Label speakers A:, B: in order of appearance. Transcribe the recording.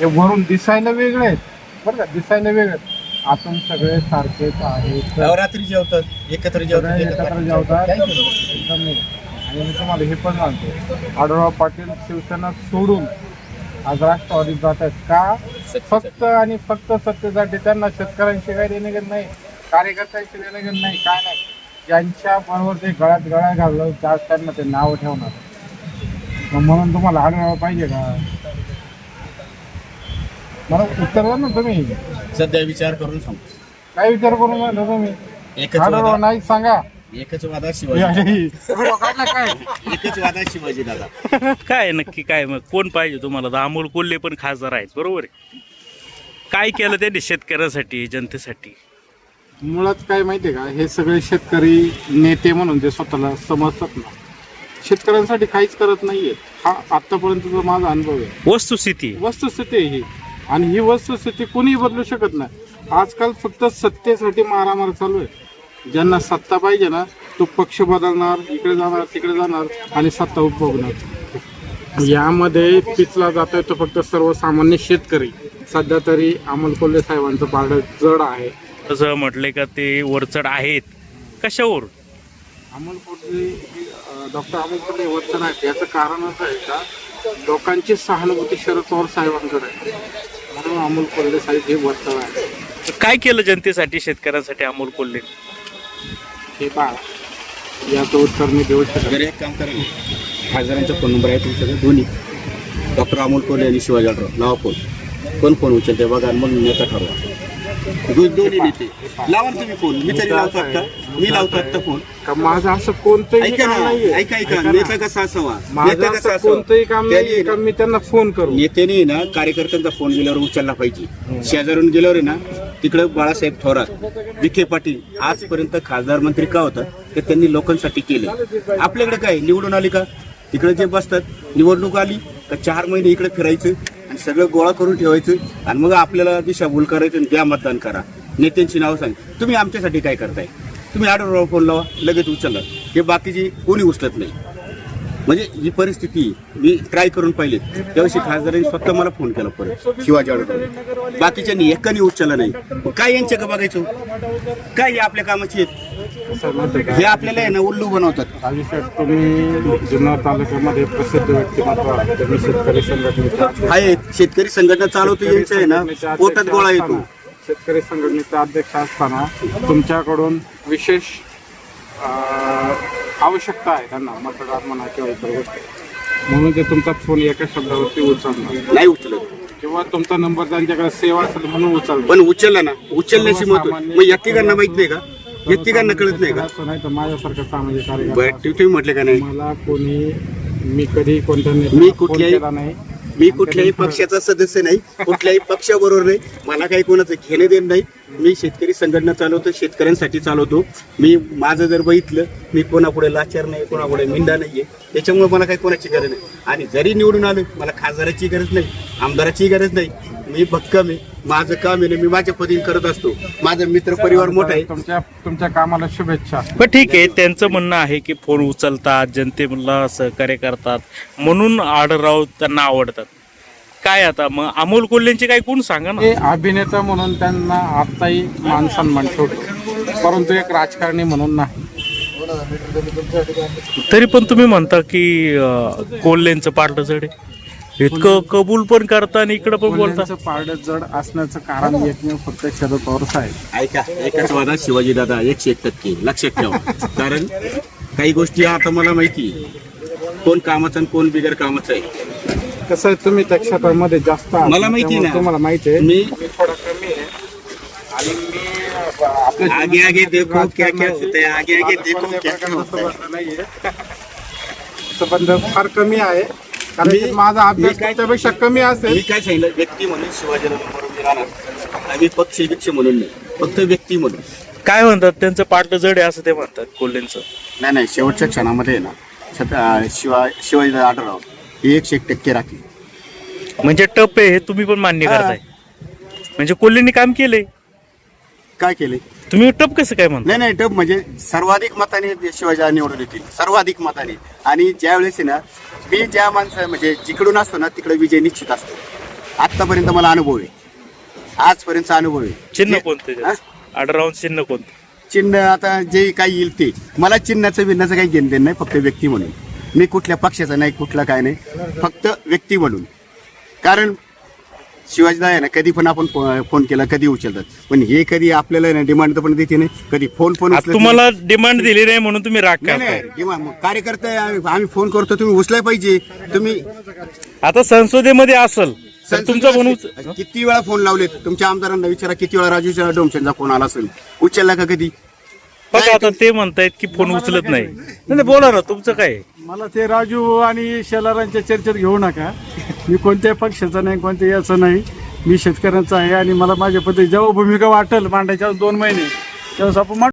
A: हे वरून दिसायला वेगळे आहेत. बरं का? दिसायला वेगळे आहेत. आतून सगळे सारखेच आहेत.
B: नवरात्री जेवतात एकत्र जेवतात
A: सगळे
B: एकत्र
A: एकत्र जेवतात.
B: काय?
A: एकदम नाही. आणि मी तुम्हाला हे पण सांगतो. आढळराव पाटील शिवसेना सोडून आज राष्ट्रवादीत जात आहेत का? फक्त आणि फक्त सत्तेसाठी. त्यांना शेतकऱ्यांशी काही देणे घेणं नाही. कार्यकर्त्यांशी देणे घेणं नाही. काय नाही. ज्यांच्या बरोबर ते गळ्यात गळ्या घाललं त्या त्यांना ते नाव ठेवणार. मग म्हणून तुम्हाला आढळराव पाहिजे का? मला उत्तर द्या ना तुम्ही.
B: सध्या विचार करून सांगतो
A: काय विचार करून राहिला तुम्ही?
B: एकच वादा
A: नाही सांगा.
B: एकच वादा शिवाजी
A: काय?
B: एकच वादा शिवाजी दादा.
C: काय नक्की काय? मग कोण पाहिजे तुम्हाला? तर अमोल कोल्हे पण खासदार आहेत बरोबर आहे. काय केलं त्यांनी शेतकऱ्यांसाठी जनतेसाठी?
A: मुळात काय माहितीये का? हे सगळे शेतकरी नेते म्हणून जे स्वतःला समजतात ना शेतकऱ्यांसाठी काहीच करत नाहीयेत. हा आतापर्यंतचा माझा अनुभव आहे.
C: वस्तुस्थिती.
A: वस्तुस्थिती आहे ही. आणि ही वस्तुस्थिती कोणीही बदलू शकत नाही. आजकाल फक्त सत्तेसाठी मारामार चालू आहे. ज्यांना सत्ता पाहिजे ना तो पक्ष बदलणार इकडे जाणार तिकडे जाणार आणि सत्ता उपभोगणार. यामध्ये पिचला जातोय तो फक्त सर्वसामान्य शेतकरी. सध्या तरी अमोल कोल्हे साहेबांचं पारडं जड आहे.
C: असं म्हटले का ते वरचढ आहेत. कशावर
A: अमोल कोल्हे डॉक्टर अमोल कोल्हे वचन आहेत. याचं कारण असं आहे का? लोकांची सहानुभूती शरद पवार साहेबांकडे आहे. म्हणून अमोल कोल्हे साहेब हे वर्तन आहे
C: काय केलं जनतेसाठी शेतकऱ्यांसाठी अमोल कोल्हे?
A: हे पहा याचं उत्तर मी देऊ शकत
B: जर एक काम करा ना. खासदारांचा फोन नंबर आहे तुमच्याकडे दोन्ही. डॉक्टर अमोल कोल्हे आणि शिवाजी आढळराव लावा फोन. कोण फोन उचलते? बघा आणि मग नेता ठरवा. दोन्ही नेते. लावा ना तुम्ही फोन. मी तरी लावतो आता. मी लावतो आता फोन.
A: का माझं असं कोणतंही
B: ऐका
A: काम
B: ना
A: नाहीये.
B: ऐका ऐका.
A: ना.
B: नेता कसा असावा?
A: माझं
B: नेता कसा
A: असं
B: असावा?
A: कोणतंही काम नाहीये का मी त्यांना फोन करू?
B: नेत्याने ना कार्यकर्त्यांचा फोन गेल्यावर उचलला पाहिजे. शेजारून गेल्यावर आहे ना तिकडं बाळासाहेब थोरात विखे पाटील आजपर्यंत खासदार मंत्री का होतात ते त्यांनी लोकांसाठी केलं आपल्याकडे काय? निवडून आली का? तिकडे जे बसतात निवडणूक आली का चार महिने इकडे फिरायचं? सगळं गोळा करून ठेवायचं आणि मग आपल्याला दिशाभूल करायचं आणि द्या मतदान करा. नेत्यांची नावं सांग. तुम्ही आमच्यासाठी काय करताय? तुम्ही आढळराव फोन लावा लगेच उचलला हे बाकीची कोणी उचलत नाही. म्हणजे ही परिस्थिती मी ट्राय करून पाहिले. त्यावर्षी खासदारांनी स्वतः मला फोन केला परत शिवाजी आढळराव. बाकीच्यांनी एकाने उचलला नाही. काय यांच्या का बघायचं? काय हे आपल्या कामाची आहेत? हे आपल्याला आहे ना उल्लू बनवतात.
A: अभिषेक तुम्ही जुन्नर तालुक्यामध्ये प्रसिद्ध व्यक्तिमत्व आहात. तुम्ही शेतकरी संघटनेचे
B: आहे शेतकरी संघटना चालवतो यांचं आहे ना पोटात गोळा येतो
A: शेतकरी संघटनेचे अध्यक्ष असताना तुमच्याकडून विशेष अं, आवश्यकता आहे त्यांना मतदार म्हणा किंवा इतर गोष्टी. म्हणून ते तुमचा फोन एका शब्दावरती उचलणार.
B: नाही उचलत.
A: किंवा तुमचा नंबर त्यांच्याकडे सेवा असेल म्हणून उचलणार.
B: पण उचलला ना उचलण्याची महत्त्व मग या तिघांना माहीत नाही का? या तिघांना कळत नाही का?
A: असं नाही तर माझ्यासारखं सामाजिक
B: बरं
A: कार्यकर्ता
B: तुम्ही म्हटले का नाही?
A: मला कोणी मी कधी कोणत्या
B: मी
A: फोन
B: कुठल्याही-
A: केला नाही.
B: मी कुठल्याही पक्षाचा सदस्य नाही कुठल्याही पक्षाबरोबर नाही. मला काही कोणाचं घेणे देणं नाही. मी शेतकरी संघटना चालवतो शेतकऱ्यांसाठी चालवतो. मी माझं जर बघितलं मी कोणापुढे लाचार नाही कोणापुढे मिंडा नाहीये त्याच्यामुळे मला काही कोणाची गरज नाही. आणि जरी निवडून आलो मला खासदाराची गरज नाही आमदाराची गरज नाही. मी भक्कम आहे. माझं काम आहे ना मी माझ्या पद्धतीने करत असतो. माझा मित्र परिवार मोठा आहे.
A: तुमच्या तुमच्या कामाला शुभेच्छा.
C: पण ठीक आहे त्यांचं म्हणणं आहे की फोन उचलतात जनतेला सहकार्य करतात म्हणून आढळराव त्यांना आवडतात. काय आता मग अमोल कोल्हेंचे काय कोण सांगा ना?
A: अभिनेता म्हणून त्यांना आत्ताही मान सन्मान ठेवतो. परंतु एक राजकारणी म्हणून नाही.
C: तरी पण तुम्ही म्हणता की अं, कोल्हेंचं पार्ट जड आहे. इतकं कबूल पण करता आणि इकडं पण बोलता
A: पारडं जड असण्याचं कारण एकमेव फक्त शरद पवार साहेब
B: ऐका एकाच वादा शिवाजी दादा एकशे एक टक्के लक्षात ठेवा कारण काही गोष्टी आता मला माहिती. कोण कामाचं आणि कोण बिगर कामाचं आहे
A: कसं आहे तुम्ही त्या क्षेत्रामध्ये जास्त आहात.
B: मला माहिती
A: त्यामुळे
B: ना.
A: तुम्हाला माहिती आहे
B: मी-
A: मी थोडा कमी आहे आणि मी आपल्या
B: आगे आगे देखो क्या क्या होता है आगे आगे देखो क्या क्या होता है.
A: संबंध फार कमी आहे कारण
B: मी-
A: की माझा अभ्यास त्यापेक्षा कमी
B: मी
A: असेल
B: काय सांगितलं? व्यक्ती म्हणून शिवाजीराव बरोबर राहणार. आम्ही पक्ष विक्ष म्हणून नाही. फक्त व्यक्ती म्हणून.
C: काय म्हणतात? त्यांचं पार्ट जड आहे असं ते म्हणतात कोल्हेंचं.
B: नाही नाही शेवटच्या क्षणामध्ये आहे ना छत- अं, शिवा शिवाजी आढळराव हे एकशे एक टक्के राखली
C: म्हणजे टप आहे हे तुम्ही पण मान्य
B: हा.
C: करताय. म्हणजे कोल्हेंनी काम केलंय.
B: काय केले
C: तुम्ही टप कसं काय म्हणता?
B: नाही नाही टप म्हणजे सर्वाधिक मताने ते शिवाजी निवडून येतील. सर्वाधिक मताने. आणि ज्या वेळेस आहे ना मी ज्या माणसा म्हणजे जिकडून असतो ना तिकडे विजय निश्चित असतो. आतापर्यंत मला अनुभव आहे. आजपर्यंतचा अनुभव आहे.
C: चिन्ह कोणतं? आढळराव चिन्ह कोणतं?
B: चिन्ह आता जे काही येईल ते. मला चिन्हाचं बिन्हाचं काही घेणं देणं नाही फक्त व्यक्ती म्हणून. मी कुठल्या पक्षाचा नाही कुठला काय नाही. फक्त व्यक्ती म्हणून. कारण शिवाजीदा आहे ना कधी पण आपण फोन केला कधी उचलतात. पण हे कधी आपल्याला आहे ना डिमांड पण देते नाही. कधी फोन पण
C: आता
B: उचलत
C: तुम्हाला डिमांड दिली नाही म्हणून तुम्ही राग. करताय.
B: डिमांड मग कार्यकर्ते आम्ही आम्ही फोन करतो तुम्ही उचलाय पाहिजे. तुम्ही
C: आता संसदेमध्ये असल तर तुमचा फोन उच-
B: किती वेळा फोन लावले तुमच्या आमदारांना विचारा किती वेळा राजू डोमशेंचा फोन आला असेल? उचलला का कधी?
C: बघा आता ते म्हणतायत की फोन उचलत नाही नाही, नाही बोला ना तुमचं काय आहे?
A: मला ते राजू आणि शेलारांच्या चर्चेत घेऊ नका. मी कोणत्याही पक्षाचा नाही कोणत्याही याचं नाही. मी शेतकऱ्यांचा आहे आणि मला माझ्या पद्धती जेव्हा भूमिका वाटेल मांडायच्या दोन महिने तेव्हा आपण